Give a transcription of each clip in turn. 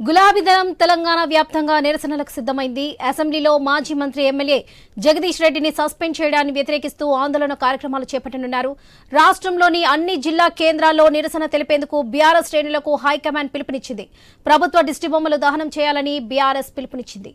గులాబీ దళం తెలంగాణ వ్యాప్తంగా నిరసనలకు సిద్ధమైంది. అసెంబ్లీలో మాజీ మంత్రి ఎమ్మెల్యే జగదీష్ రెడ్డిని సస్పెండ్ చేయడాన్ని వ్యతిరేకిస్తూ ఆందోళన కార్యక్రమాలు చేపట్టనున్నారు. రాష్ట్రంలోని అన్ని జిల్లా కేంద్రాల్లో నిరసన తెలిపేందుకు బీఆర్ఎస్ శ్రేణులకు హైకమాండ్ పిలుపునిచ్చింది. ప్రభుత్వ దిష్టిబొమ్మలు దహనం చేయాలని బీఆర్ఎస్ పిలుపునిచ్చింది.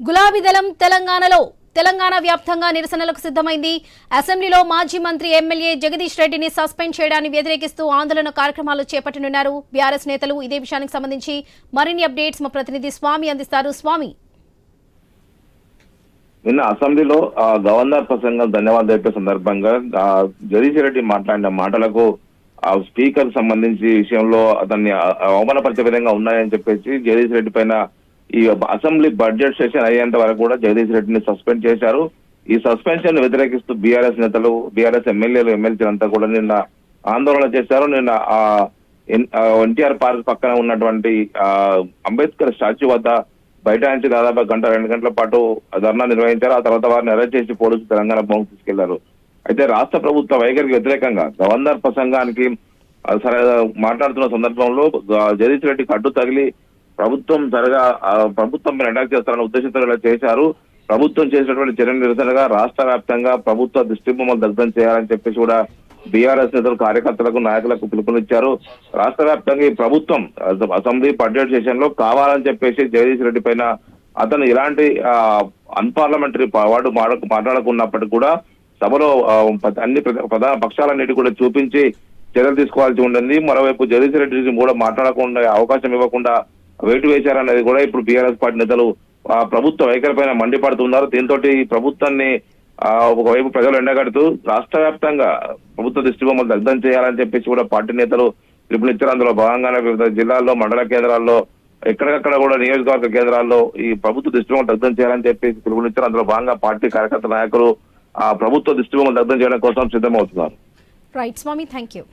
గులాబీ దళం తెలంగాణలో తెలంగాణ వ్యాప్తంగా నిరసనలకు సిద్ధమైంది. అసెంబ్లీలో మాజీ మంత్రి ఎమ్మెల్యే జగదీష్ రెడ్డిని సస్పెండ్ చేయడాన్ని వ్యతిరేకిస్తూ ఆందోళన కార్యక్రమాలు చేపట్టనున్నారు. బీఆర్ఎస్ నేతలు ఇదే విషయానికి సంబంధించి మరిన్ని అప్డేట్స్ మా ప్రతినిధి స్వామి అందిస్తారు. స్వామి. నిన్న అసెంబ్లీలో గవర్నర్ ప్రసంగం ధన్యవాదాలు చెప్పే సందర్భంగా జగదీష్ రెడ్డి మాట్లాడిన మాటలకు స్పీకర్ సంబంధించి విషయంలో అతన్ని అవమానపరిచే విధంగా ఉన్నాయని చెప్పేసి జగదీష్ రెడ్డి పైన ఈ అసెంబ్లీ బడ్జెట్ సెషన్ అయ్యేంత వరకు కూడా జగదీష్ రెడ్డిని సస్పెండ్ చేశారు. ఈ సస్పెన్షన్ వ్యతిరేకిస్తూ బీఆర్ఎస్ నేతలు బీఆర్ఎస్ ఎమ్మెల్యేలు ఎమ్మెల్సీలు అంతా కూడా నిన్న ఆందోళన చేశారు. నిన్న ఆ ఎన్టీఆర్ పార్క్ పక్కన ఉన్నటువంటి ఆ అంబేద్కర్ స్టాచ్యూ వద్ద బయట నుంచి దాదాపు గంట రెండు గంటల పాటు ధర్నా నిర్వహించారు. ఆ తర్వాత వారిని అరెస్ట్ చేసి పోలీసులు తెలంగాణ భవన్ తీసుకెళ్ళారు. అయితే రాష్ట్ర ప్రభుత్వ వైఖరికి వ్యతిరేకంగా గవర్నర్ ప్రసంగానికి సరే మాట్లాడుతున్న సందర్భంలో జగదీష్ రెడ్డికి అడ్డు తగిలి ప్రభుత్వం త్వరగా ప్రభుత్వం అటాక్ చేస్తారన్న ఉద్దేశంతో ఇలా చేశారు. ప్రభుత్వం చేసినటువంటి చర్య నిరసనగా రాష్ట్ర వ్యాప్తంగా ప్రభుత్వ దిష్టిబొమ్మలు దగ్ధం చేయాలని చెప్పేసి కూడా బీఆర్ఎస్ నేతలు కార్యకర్తలకు నాయకులకు పిలుపునిచ్చారు. రాష్ట్ర వ్యాప్తంగా ఈ ప్రభుత్వం అసెంబ్లీ బడ్జెట్ సెషన్లో కావాలని చెప్పేసి జగదీష్ రెడ్డి పైన అతను ఇలాంటి అన్పార్లమెంటరీ వాడు మాట్లాడకున్నప్పటికీ కూడా సభలో అన్ని ప్ర- ప్రధాన పక్షాలన్నిటి కూడా చూపించి చర్యలు తీసుకోవాల్సి ఉంటుంది మరోవైపు జగదీష్ రెడ్డి కూడా మాట్లాడకుండా అవకాశం ఇవ్వకుండా వేటు వేశారనేది కూడా ఇప్పుడు బీఆర్ఎస్ పార్టీ నేతలు ఆ ప్రభుత్వ వైఖరి పైన మండిపడుతున్నారు. దీంతో ప్రభుత్వాన్ని ఆ, ఒకవైపు ప్రజలు ఎండగడుతూ రాష్ట్ర వ్యాప్తంగా ప్రభుత్వ దిష్టిబొమ్మలు దగ్ధం చేయాలని చెప్పేసి కూడా పార్టీ నేతలు పిలుపునిచ్చారు. అందులో భాగంగానే వివిధ జిల్లాల్లో మండల కేంద్రాల్లో ఎక్కడికక్కడ కూడా నియోజకవర్గ కేంద్రాల్లో ఈ ప్రభుత్వ దిష్టిబొమ్మలు దగ్ధం చేయాలని చెప్పేసి పిలుపునిచ్చారు. అందులో భాగంగా పార్టీ కార్యకర్త నాయకులు ఆ ప్రభుత్వ దిష్టిబొమ్మలు దగ్ధం చేయడం కోసం సిద్ధమవుతున్నారు. Right Swamy thank you